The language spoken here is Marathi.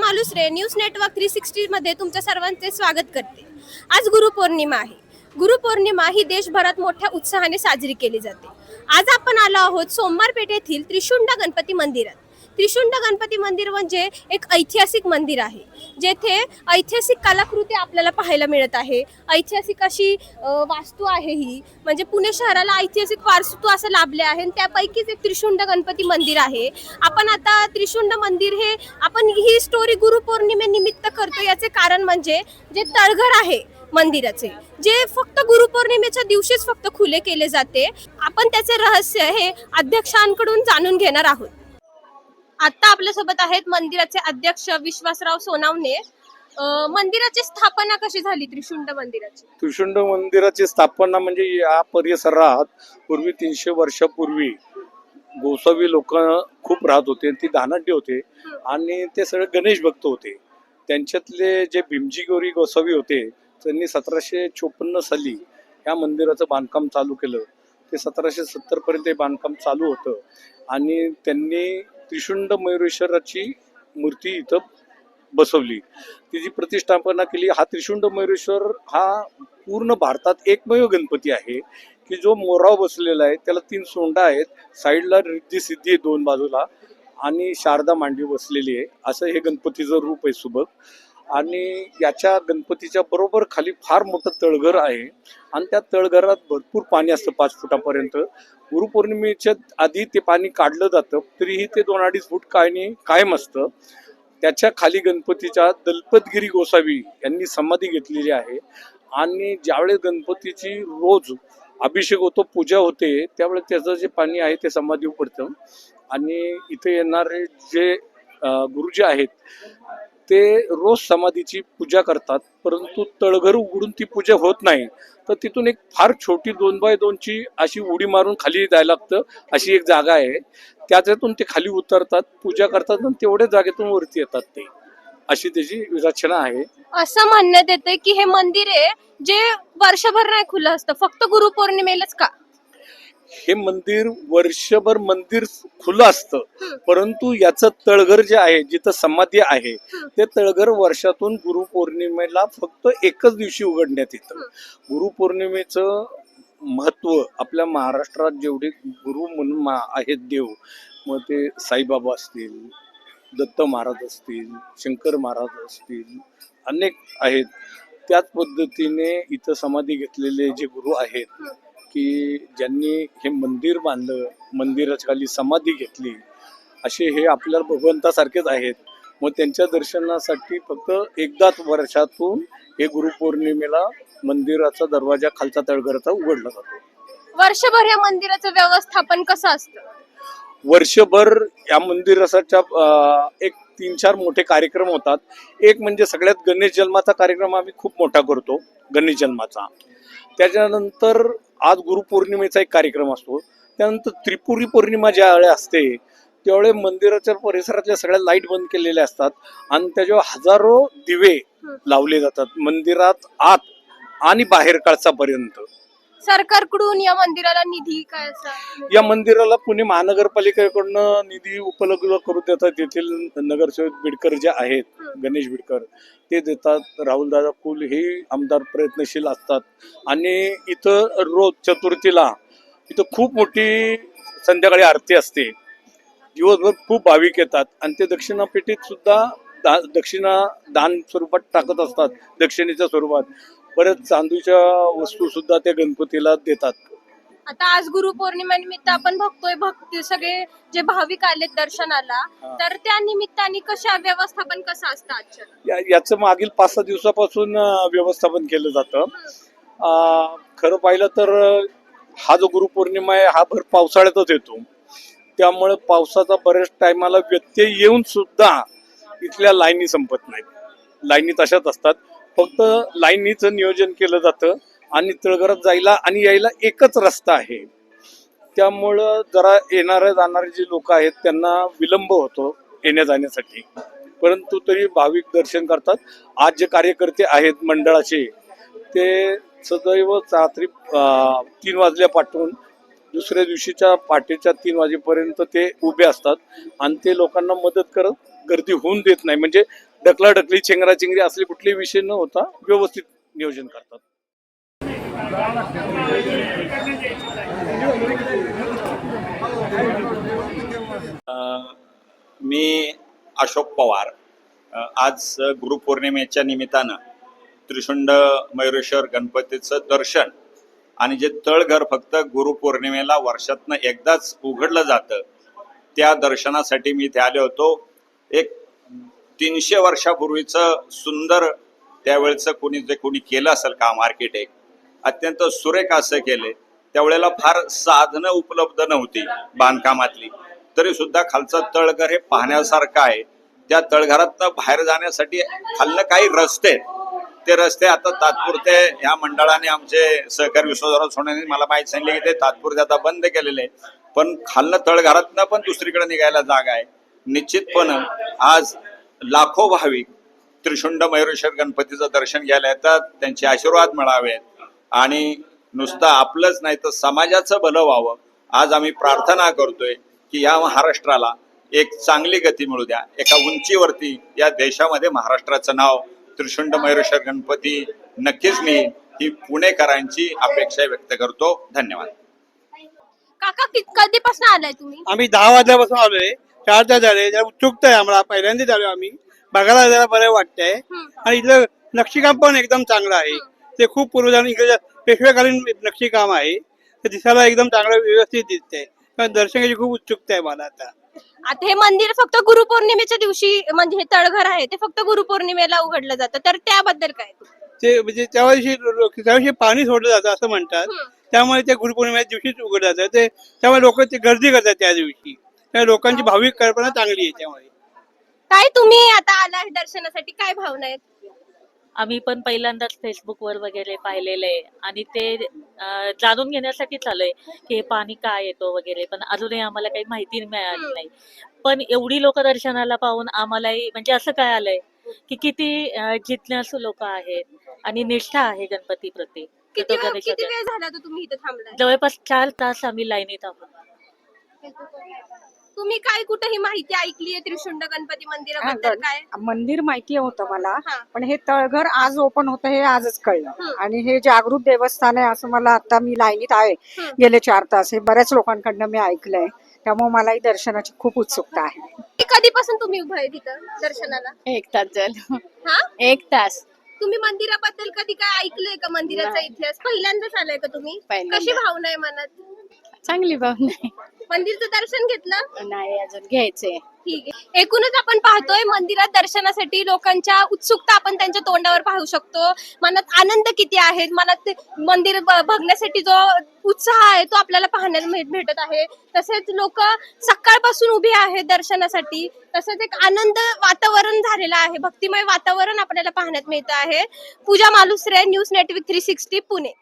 मालुसरे न्यूज नेटवर्क थ्री सिक्स्टीमध्ये तुमच्या सर्वांचे स्वागत करते. आज गुरुपौर्णिमा आहे. गुरुपौर्णिमा ही देशभरात मोठ्या उत्साहाने साजरी केली जाते. आज आपण आलो आहोत सोमवार पेठ येथील त्रिशुंड गणपती मंदिरात. त्रिशुंड गणपती मंदिर म्हणजे एक ऐतिहासिक मंदिर आहे जेथे ऐतिहासिक कलाकृती आपल्याला पाहायला मिळत आहे. ऐतिहासिक अशी वास्तू आहे ही. म्हणजे पुणे शहराला ऐतिहासिक वारसत्व असं लाभले आहे आणि त्यापैकीच एक त्रिशुंड गणपती मंदिर आहे. आपण आता त्रिशुंड मंदिर हे आपण ही स्टोरी गुरुपौर्णिमेनिमित्त करतो याचे कारण म्हणजे जे तळघर आहे मंदिराचे जे फक्त गुरुपौर्णिमेच्या दिवशीच फक्त खुले केले जाते. आपण त्याचे रहस्य हे अध्यक्षांकडून जाणून घेणार आहोत. आता आपल्यासोबत आहेत मंदिराचे अध्यक्ष विश्वासराव सोनावणे. अं, मंदिराची स्थापना कशी झाली त्रिशुंड मंदिराची? त्रिशुंड मंदिराची स्थापना म्हणजे या परिसरात पूर्वी तीनशे वर्षापूर्वी गोसावी लोक खूप राहत होते ती दानाट्य होते आणि ते सगळे गणेश भक्त होते. त्यांच्यातले जे भीमजी गौरी गोसावी होते त्यांनी सतराशे चोपन्न साली या मंदिराचं बांधकाम चालू केलं. ते सतराशे सत्तर पर्यंत हे बांधकाम चालू होतं आणि त्यांनी त्रिशुंड मयुरेश्वराची मूर्ती इथं बसवली. तिची प्रतिष्ठापना केली हा त्रिशुंड मयुरेश्वर हा पूर्ण भारतात एकमेव गणपती आहे की जो मोराव बसलेला आहे त्याला तीन सोंडा आहेत साईडला रिद्धी सिद्धी आहे दोन बाजूला आणि शारदा मांडवी बसलेली आहे असं हे गणपतीचं रूप आहे सुबक. आणि याच्या गणपतीच्या बरोबर खाली फार मोठं तळघर आहे. आणि त्या तळघरात भरपूर पाणी असतं पाच फुटापर्यंत. गुरुपौर्णिमेच्या आधी ते पाणी काढलं जातं तरीही ते दोन अडीच फूट कायनी कायम असतं. त्याच्याखाली गणपतीच्या दलपतगिरी गोसावी यांनी समाधी घेतलेली आहे. आणि ज्यावेळेस गणपतीची रोज अभिषेक होतो पूजा होते त्यावेळेस त्याचं जे पाणी आहे ते समाधी पडतं आणि इथे येणारे जे गुरुजी आहेत ते रोज समाधीची पूजा करतात परंतु तळघर उघडून ती पूजा होत नाही. तर तिथून एक फार छोटी दोन बाय दोनची अशी उडी मारून खाली जायला लागतं अशी एक जागा आहे. त्याच्यातून ते खाली उतरतात पूजा करतात आणि तेवढ्या जागेतून वरती येतात ते. अशी त्याची रचना आहे. असं म्हणण्यात येते की हे मंदिर आहे जे वर्षभर नाही खुलं असतं. फक्त गुरुपौर्णिमेलाच का? हे मंदिर वर्षभर मंदिर खुलं असतं. परंतु याचं तळघर जे आहे जिथं समाधी आहे ते तळघर वर्षातून गुरुपौर्णिमेला फक्त एकच दिवशी उघडण्यात येतं. गुरुपौर्णिमेचं महत्त्व आपल्या महाराष्ट्रात जेवढे गुरु म्हणून आहेत देव मग ते साईबाबा असतील दत्त महाराज असतील शंकर महाराज असतील अनेक आहेत. त्याच पद्धतीने इथं समाधी घेतलेले जे गुरु आहेत की ज्यांनी हे मंदिर बांधलं मंदिराच्या खाली समाधी घेतली असे हे आपल्या भगवंतासारखेच आहेत. मग त्यांच्या दर्शनासाठी फक्त एकदाच वर्षातून हे गुरुपौर्णिमेला मंदिराचा दरवाजा खालचा तळघराचा उघडला जातो. वर्षभर या मंदिराचं व्यवस्थापन कसं असतं? वर्षभर या मंदिराच्या एक तीन चार मोठे कार्यक्रम होतात. एक म्हणजे सगळ्यात गणेश जन्माचा कार्यक्रम आम्ही खूप मोठा करतो गणेश जन्माचा. त्याच्यानंतर आज गुरुपौर्णिमेचा एक कार्यक्रम असतो. त्यानंतर त्रिपुरी पौर्णिमा ज्यावेळे असते त्यावेळे मंदिराच्या परिसरातल्या सगळ्या लाइट बंद केलेल्या असतात आणि त्याच्यावर हजारो दिवे लावले जातात. मंदिरात आत आणि बाहेर काळचापर्यंत सरकारकडून या मंदिराला निधी काय असा? या मंदिराला पुणे महानगरपालिकेकडून निधी उपलब्ध करून देतात. येथील नगरसेवक बिडकर जे आहेत गणेश बिडकर ते देतात. राहुलदादा कुल हे आमदार प्रयत्नशील असतात. आणि इथं रोज चतुर्थीला इथं खूप मोठी संध्याकाळी आरती असते. दिवसभर खूप भाविक येतात. आणि ते दक्षिणापेठीत सुद्धा दा दक्षिणा दान स्वरूपात टाकत असतात. दक्षिणेच्या स्वरूपात. परत चांदूच्या वस्तू सुद्धा ते गणपतीला देतात. आता आज गुरुपौर्णिमेनिमित्त आपण बघतोय भक्त सगळे जे भाविक आलेत दर्शनाला. तर त्या निमित्ताने कशा व्यवस्थापन कसं असतं आजच्या? या- याचं मागील पाच सहा दिवसापासून अं, व्यवस्थापन केलं जातं. अं, खरं पाहिलं तर अं, हा जो गुरुपौर्णिमा आहे हा भर पावसाळ्यातच येतो. त्यामुळे पावसाचा बऱ्याच टायमाला व्यत्यय येऊन सुद्धा इथल्या लाईनी संपत नाहीत लाईनी तशाच असतात. फक्त लाईनीचं नियोजन केलं जातं आणि तळघरात जायला आणि यायला एकच रस्ता आहे. त्यामुळं जरा येणारे जाणारे जे लोक आहेत त्यांना विलंब होतो येण्या जाण्यासाठी. परंतु तरी भाविक दर्शन करतात. आज जे कार्यकर्ते आहेत मंडळाचे ते सदैव रात्री तीन वाजल्या पाठवून दुसऱ्या दिवशीच्या पहाटेच्या तीन वाजेपर्यंत ते उभे असतात आणि ते लोकांना मदत करत गर्दी होऊन देत नाही. म्हणजे ढकलाढकली चेंगराचेंगरी असले कुठले विषय न होता व्यवस्थित नियोजन करतात. मी अशोक पवार. आज गुरुपौर्णिमेच्या निमित्तानं त्रिशुंड मयुरेश्वर गणपतीचं दर्शन आणि जे तळघर फक्त गुरुपौर्णिमेला वर्षातनं एकदाच उघडलं जातं त्या दर्शनासाठी मी इथे आलो होतो. एक तीनशे वर्षापूर्वीचं सुंदर त्यावेळेचं कोणी जे कोणी केलं असेल काम आर्किटेक्ट अत्यंत सुरेख असं केले. त्यावेळेला फार साधनं उपलब्ध नव्हती बांधकामातली. तरी सुद्धा खालचं तळघर हे पाहण्यासारखं आहे. त्या तळघरात बाहेर जाण्यासाठी खालनं काही रस्ते ते रस्ते आता तात्पुरते या मंडळाने आमचे सहकारी विश्वराव सोन्याने मला माहिती सांगली की ते तात्पुरते आता बंद केलेले आहे. पण खालनं तळघरातनं पण दुसरीकडे निघायला जागा आहे. निश्चितपणं आज लाखो भाविक त्रिशुंड मयुरेश्वर गणपतीचं दर्शन घ्यायला येतात त्यांचे आशीर्वाद मिळावेत. आणि नुसतं आपलंच नाही तर समाजाचं भलं व्हावं. आज आम्ही प्रार्थना करतोय की या महाराष्ट्राला एक चांगली गती मिळू द्या. एका उंचीवरती या देशामध्ये महाराष्ट्राचं नाव त्रिशुंड मयुरेश्वर गणपती नक्कीच नेईल ही पुणेकरांची अपेक्षा व्यक्त करतो. धन्यवाद. काका कि- कधीपासून आलाय तुम्ही? आम्ही दहा वाजल्यापासून आलोय. चार तास झाले जरा उत्सुकता आहे आम्हाला. पहिल्यांदाच आलो आम्ही. बघायला जरा बरं वाटतंय. आणि इथलं नक्षीकाम पण एकदम चांगलं आहे. ते खूप पूर्वजांनी इंग्रज पेशवेकालीन नक्षीकाम आहे. ते दिसायला एकदम चांगलं व्यवस्थित दिसतंय. कारण दर्शनाची खूप उत्सुकता आहे मला आता. आता हे मंदिर फक्त गुरुपौर्णिमेच्या दिवशी म्हणजे हे तळघर आहे ते फक्त गुरुपौर्णिमेला उघडलं जातं. तर त्याबद्दल काय? ते म्हणजे त्या दिवशी त्या दिवशी पाणी सोडलं जातं असं म्हणतात. त्यामुळे ते गुरुपौर्णिमेच्या दिवशीच उघडलं जातं. ते त्यामुळे लोक ते गर्दी करतात त्या दिवशी. त्या लोकांची भाविक कल्पना चांगली आहे त्यामुळे. काय तुम्ही आता आलाय दर्शनासाठी काय भावना आहेत? आम्ही पण पहिल्यांदाच फेसबुकवर वगैरे पाहिलेलं आहे. आणि ते अं, जाणून घेण्यासाठी चालूय की हे पाणी काय येतो वगैरे पण अजूनही आम्हाला काही माहिती मिळाली. नाही. पण एवढी लोक दर्शनाला पाहून आम्हालाही म्हणजे असं काय आलंय की किती अं, जिज्ञासू लोक आहेत आणि निष्ठा आहे गणपती प्रती. किती वेळ किती वेळ झाला तर तुम्ही इथे थांबलाय? जवळपास चार तास आम्ही लाईनीत आहोत. तुम्ही काय कुठं ही माहिती ऐकली आहे त्रिशुंड गणपती मंदिराबद्दल काय? मंदिर माहिती होतं मला हा. पण हे तळघर आज ओपन होतं हे आजच कळलं. हम्म. आणि हे जागृत देवस्थान आहे असं मला आता मी लाईनीत आहे. हम्म. गेले चार तास हे बऱ्याच लोकांकडनं मी ऐकलंय. त्यामुळे मलाही दर्शनाची खूप उत्सुकता आहे. कधीपासून तुम्ही उभं आहे तिथं दर्शनाला? एक तास झालं. हा? एक तास. तुम्ही मंदिराबद्दल कधी काय ऐकलंय का? मंदिराचा. इतिहास पहिल्यांदाच आलाय का तुम्ही? पहिल्यांदा. कशी भावना आहे मनात? चांगली भावना आहे. मंदिरचं दर्शन घेतलं? नाही अजून घ्यायचंय. ठीक आहे. एकूणच आपण पाहतोय मंदिरात दर्शनासाठी लोकांच्या उत्सुकता आपण त्यांच्या तोंडावर पाहू शकतो. मनात आनंद किती आहे मनात ते मंदिर ब- बघण्यासाठी जो उत्साह आहे तो आपल्याला पाहण्याला भेट- भेटत आहे. तसेच लोक सकाळपासून उभे आहेत दर्शनासाठी. तसंच एक आनंद वातावरण झालेलं आहे. भक्तिमय वातावरण आपल्याला पाहण्यात मिळतं आहे. Pooja Malusare news network three sixty Pune.